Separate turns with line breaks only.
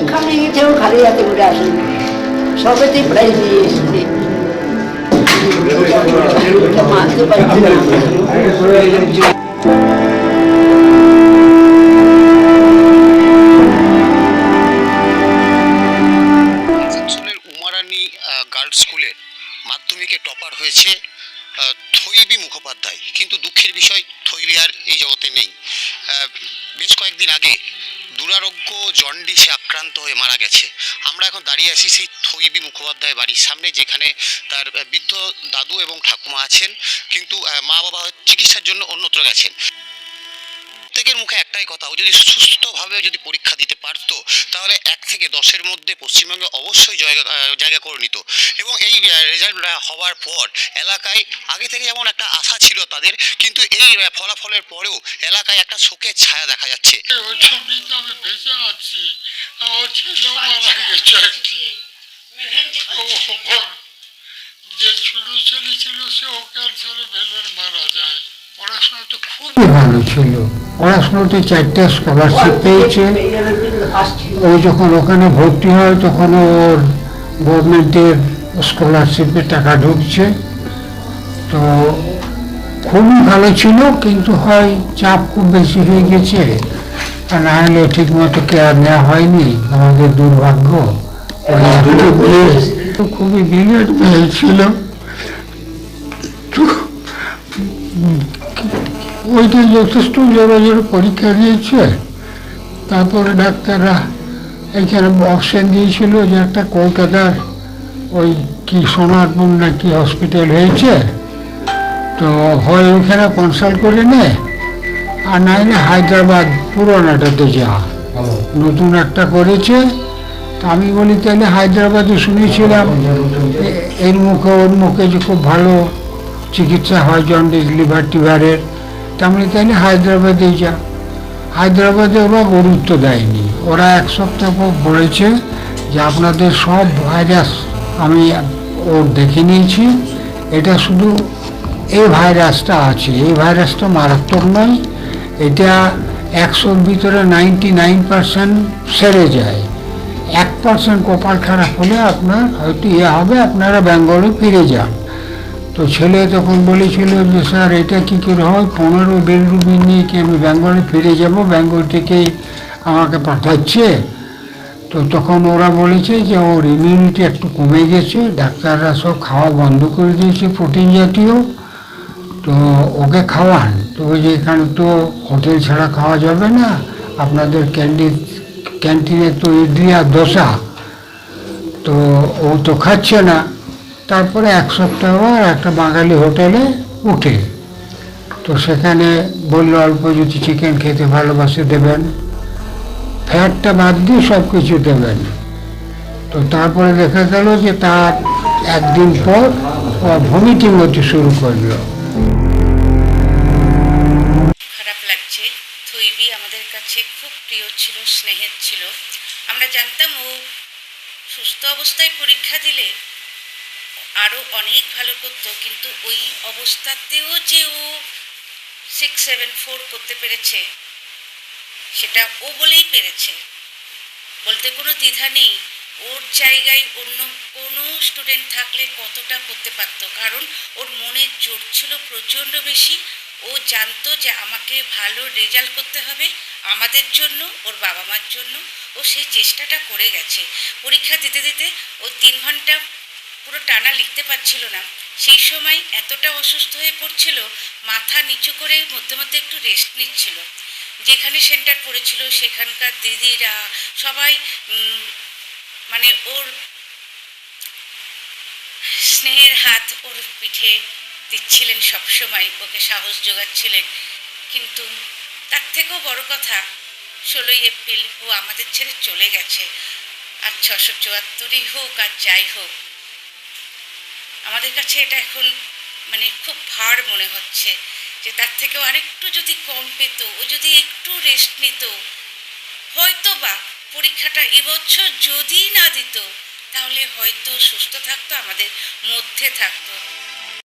এখানে গেছেও খালি হাতে ঘুরে আসেন। সবেতেই প্রাইজ দিয়ে এসেছে। মানতে
গার্লস স্কুলে মাধ্যমিকে টপার হয়েছে। থৈবী মুখোপাধ্যায়। কিন্তু দুঃখের বিষয় থৈবী আর এই জগতে নেই। বেশ কয়েকদিন আগে দুরারোগ্য জন্ডিসে আক্রান্ত হয়ে মারা গেছে। আমরা এখন দাঁড়িয়ে আছি সেই থৈবী মুখোপাধ্যায় বাড়ির সামনে, যেখানে তার বৃদ্ধ দাদু এবং ঠাকুমা আছেন। কিন্তু মা বাবা চিকিৎসার জন্য অন্যত্র গেছেন। প্রত্যেকের মুখে একটাই কথা ও যদি সুস্থভাবে যদি পরীক্ষা দিতে পারতো তাহলে এক থেকে দশের মধ্যে পশ্চিমবঙ্গে অবশ্যই জায়গা জায়গা করে নিত। এবং এই রেজাল্ট হওয়ার পর এলাকায় আগে থেকে যেমন একটা আশা ছিল তাদের কিন্তু এই ফলাফলের পরেও এলাকায় একটা শোকের ছায়া দেখা যাচ্ছে।
ও ওর যে ছোট ছেলে ছিল সেও ক্যান্সারে ভেলের মারা যায়। পড়াশোনা তো খুব
খুবই ভালো ছিল। পড়াশোনাতে চারটে স্কলারশিপ পেয়েছে। ও যখন ওখানে ভর্তি হয় তখন ওর গভর্নমেন্টের স্কলারশিপে টাকা ঢুকছে। তো খুবই ভালো ছিল কিন্তু হয় চাপ খুব বেশি হয়ে গেছে। আর না হলে ঠিক মতো কেয়ার নেওয়া হয়নি আমাদের দুর্ভাগ্য। তো খুবই ব্রিলিয়ান্ট ছিল ওইটা যথেষ্ট জোরে জোরে পরীক্ষা দিয়েছে। তারপরে ডাক্তাররা এখানে অপশন দিয়েছিল যে একটা কলকাতার ওই কি সোনারপুর না কি হসপিটাল হয়েছে। তো হয় ওইখানে কনসাল্ট করে নে আর নাইলে হায়দ্রাবাদ পুরোনাটাতে যা। নতুন একটা করেছে। তা আমি বলি তাহলে হায়দ্রাবাদে শুনেছিলাম এর মুখে ওর মুখে যে খুব ভালো চিকিৎসা হয় জন্ডিস লিভার টিভারের তেমনি তাহলে হায়দ্রাবাদে যা। হায়দ্রাবাদে ওরা গুরুত্ব দেয়নি। ওরা এক সপ্তাহ পর বলেছে যে আপনাদের সব ভাইরাস আমি ওর দেখে নিয়েছি। এটা শুধু এই ভাইরাসটা আছে। এই ভাইরাসটা মারাত্মক নয়। এটা একশোর ভিতরে নাইনটি নাইন পার্সেন্ট সেরে যায়। এক পার্সেন্ট কপাল খারাপ হলে আপনার হয়তো ইয়ে হবে, আপনারা বেঙ্গলে ফিরে যান। তো ছেলে তখন বলেছিল যে, স্যার, এটা কী করে হয়? পনেরো বেলরুবিন নিয়ে কি আমি ব্যাঙ্গলে ফিরে যাব? ব্যাঙ্গল থেকেই আমাকে পাঠাচ্ছে? তো তখন ওরা বলেছে যে, ওর ইমিউনিটি একটু কমে গেছে। ডাক্তাররা সব খাওয়া বন্ধ করে দিয়েছে প্রোটিন জাতীয়। তো ওকে খাওয়ান। তো ওই যে এখানে তো হোটেল ছাড়া খাওয়া যাবে না। আপনাদের ক্যান্টিন ক্যান্টিনে তো ইডলি আর দোসা। তো ও তো খাচ্ছে না। তারপরে এক সপ্তাহ একটা বাঙালি হোটেলে উঠে। তো সেখানে বলল, অল্প যদি চিকেন খেতে ভালোবাসে দেবেন। ফ্যাটটা বাদ দিয়ে সব কিছু দেবেন। তো তারপরে দেখা গেল যে তার একদিন পর ভমিটিং হতে শুরু করল।
খারাপ লাগছে। থইবি আমাদের কাছে খুব প্রিয় ছিল, স্নেহের ছিল। আমরা জানতাম ও সুস্থ অবস্থায় পরীক্ষা দিলে আরও অনেক ভালো করতো, কিন্তু ওই অবস্থাতেও যে ও সিক্স সেভেন ফোর করতে পেরেছে, সেটা ও বলেই পেরেছে। বলতে কোনো দ্বিধা নেই, ওর জায়গায় অন্য কোনো স্টুডেন্ট থাকলে কতটা করতে পারতো, কারণ ওর মনের জোর ছিল প্রচণ্ড বেশি। ও জানতো যে আমাকে ভালো রেজাল্ট করতে হবে আমাদের জন্য, ওর বাবা মার জন্য। ও সেই চেষ্টাটা করে গেছে। পরীক্ষা দিতে দিতে ও তিন ঘণ্টা পুরো টানা লিখতে পারছিল না। সেই সময় এতটা অসুস্থ হয়ে পড়ছিল, মাথা নিচু করে মধ্যে মধ্যে একটু রেস্ট নিচ্ছিল। যেখানে সেন্টার পড়েছিল সেখানকার দিদিরা সবাই মানে ওর স্নেহের হাত ওর পিঠে দিচ্ছিলেন সবসময়, ওকে সাহস যোগাচ্ছিলেন। কিন্তু তার থেকেও বড় কথা, ষোলোই এপ্রিল ও আমাদের ছেড়ে চলে গেছে। আর ছশো চুয়াত্তরই হোক আর যাই হোক আমাদের কাছে এটা এখন মানে খুব ভার মনে হচ্ছে যে তার থেকেও আরেকটু যদি কম পেত, ও যদি একটু রেস্ট নিত হয়তো বা পরীক্ষাটা এবছর যদি না দিত, তাহলে হয়তো সুস্থ থাকতো, আমাদের মধ্যে থাকতো।